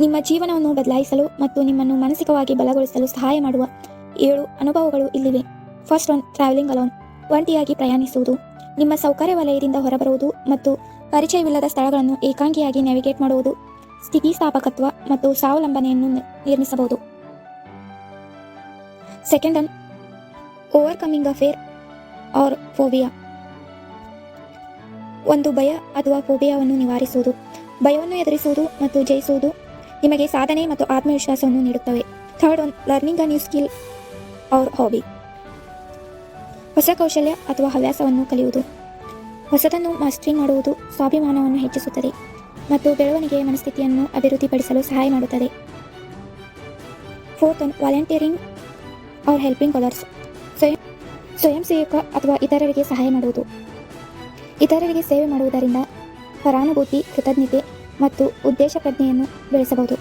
ನಿಮ್ಮ ಜೀವನವನ್ನು ಬದಲಾಯಿಸಲು ಮತ್ತು ನಿಮ್ಮನ್ನು ಮಾನಸಿಕವಾಗಿ ಬಲಗೊಳಿಸಲು ಸಹಾಯ ಮಾಡುವ ಏಳು ಅನುಭವಗಳು ಇಲ್ಲಿವೆ. ಫಸ್ಟ್ ಒನ್ ಟ್ರಾವೆಲಿಂಗ್ ಅಲೋನ್ ಒಂಟಿಯಾಗಿ ಪ್ರಯಾಣಿಸುವುದು. ನಿಮ್ಮ ಸೌಕರ್ಯ ವಲಯದಿಂದ ಹೊರಬರುವುದು ಮತ್ತು ಪರಿಚಯವಿಲ್ಲದ ಸ್ಥಳಗಳನ್ನು ಏಕಾಂಗಿಯಾಗಿ ನ್ಯಾವಿಗೇಟ್ ಮಾಡುವುದು. ಸ್ಥಿತಿಸ್ಥಾಪಕತ್ವ ಮತ್ತು ಸ್ವಾವಲಂಬನೆಯನ್ನು ನಿರ್ಮಿಸಬಹುದು. Second one overcoming a fear or phobia ಒಂದು ಭಯ ಅಥವಾ ಫೋಬಿಯಾವನ್ನು ನಿವಾರಿಸುವುದು. ಭಯವನ್ನು ಎದುರಿಸುವುದು ಮತ್ತು ಜಯಿಸುವುದು ನಿಮಗೆ ಸಾಧನೆ ಮತ್ತು ಆತ್ಮವಿಶ್ವಾಸವನ್ನು ನೀಡುತ್ತವೆ. Third one, learning a new skill or hobby. ಹೊಸ ಕೌಶಲ್ಯ ಅಥವಾ ಹವ್ಯಾಸವನ್ನು ಕಲಿಯುವುದು. ಹೊಸದನ್ನು ಮಾಸ್ಟ್ರಿಂಗ್ ಮಾಡುವುದು ಸ್ವಾಭಿಮಾನವನ್ನು ಹೆಚ್ಚಿಸುತ್ತದೆ ಮತ್ತು ಬೆಳವಣಿಗೆಯ ಮನಸ್ಥಿತಿಯನ್ನು ಅಭಿವೃದ್ಧಿಪಡಿಸಲು ಸಹಾಯ ಮಾಡುತ್ತದೆ. Fourth one, volunteering or helping others ಸ್ವಯಂ ಸ್ವಯಂ ಸೇವಕ ಅಥವಾ ಇತರರಿಗೆ ಸಹಾಯ ಮಾಡುವುದು. ಇತರರಿಗೆ ಸೇವೆ ಮಾಡುವುದರಿಂದ ಪರಾನುಭೂತಿ, ಕೃತಜ್ಞತೆ ಮತ್ತು ಉದ್ದೇಶ ಪ್ರಜ್ಞೆಯನ್ನು ಬೆಳೆಸಬಹುದು.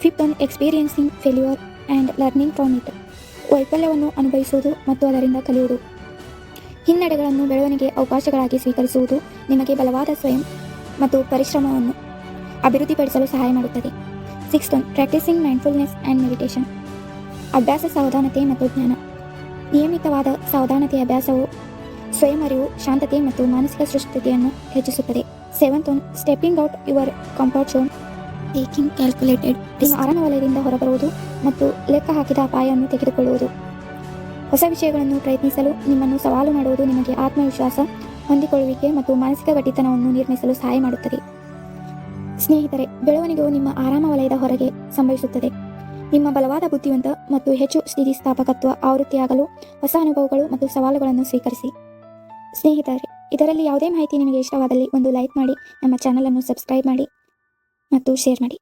Fifth one experiencing failure and learning from it ವೈಫಲ್ಯವನ್ನು ಅನುಭವಿಸುವುದು ಮತ್ತು ಅದರಿಂದ ಕಲಿಯುವುದು. ಹಿನ್ನಡೆಗಳನ್ನು ಬೆಳವಣಿಗೆ ಅವಕಾಶಗಳಾಗಿ ಸ್ವೀಕರಿಸುವುದು ನಿಮಗೆ ಬಲವಾದ ಸ್ವಯಂ ಮತ್ತು ಪರಿಶ್ರಮವನ್ನು ಅಭಿವೃದ್ಧಿಪಡಿಸಲು ಸಹಾಯ ಮಾಡುತ್ತದೆ. Sixth one practising mindfulness and meditation ಅಭ್ಯಾಸ ಸಾವಧಾನತೆ ಮತ್ತು ಜ್ಞಾನ. ನಿಯಮಿತವಾದ ಸಾವಧಾನತೆಯ ಅಭ್ಯಾಸವು ಸ್ವಯಂ ಅರಿವು, ಶಾಂತತೆ ಮತ್ತು ಮಾನಸಿಕ ಸುಸ್ಥಿತಿಯನ್ನು ಹೆಚ್ಚಿಸುತ್ತದೆ. Seventh one stepping out your comfort zone taking calculated ನಿಮ್ಮ ಆರಾಮ ವಲಯದಿಂದ ಹೊರಬರುವುದು ಮತ್ತು ಲೆಕ್ಕ ಹಾಕಿದ ಅಪಾಯವನ್ನು ತೆಗೆದುಕೊಳ್ಳುವುದು. ಹೊಸ ವಿಷಯಗಳನ್ನು ಪ್ರಯತ್ನಿಸಲು ನಿಮ್ಮನ್ನು ಸವಾಲು ಮಾಡುವುದು ನಿಮಗೆ ಆತ್ಮವಿಶ್ವಾಸ ಹೊಂದಿಕೊಳ್ಳುವಿಕೆ ಮತ್ತು ಮಾನಸಿಕ ಗಟ್ಟಿತನವನ್ನು ನಿರ್ಮಿಸಲು ಸಹಾಯ ಮಾಡುತ್ತದೆ. ಸ್ನೇಹಿತರೆ, ಬೆಳವಣಿಗೆಯು ನಿಮ್ಮ ಆರಾಮ ವಲಯದ ಹೊರಗೆ ಸಂಭವಿಸುತ್ತದೆ. ನಿಮ್ಮ ಬಲವಾದ ಬುದ್ಧಿವಂತ ಮತ್ತು ಹೆಚ್ಚು ಸ್ಥಿತಿಸ್ಥಾಪಕತ್ವ ಆವೃತ್ತಿಯಾಗಲು ಹೊಸ ಅನುಭವಗಳು ಮತ್ತು ಸವಾಲುಗಳನ್ನು ಸ್ವೀಕರಿಸಿ. ಸ್ನೇಹಿತರೆ ಇದರಲ್ಲಿ ಯಾವುದೇ ಮಾಹಿತಿ ನಿಮಗೆ ಇಷ್ಟವಾದಲ್ಲಿ ಒಂದು ಲೈಕ್ ಮಾಡಿ, ನಮ್ಮ ಚಾನಲನ್ನು ಸಬ್ಸ್ಕ್ರೈಬ್ ಮಾಡಿ ಮತ್ತು ಶೇರ್ ಮಾಡಿ.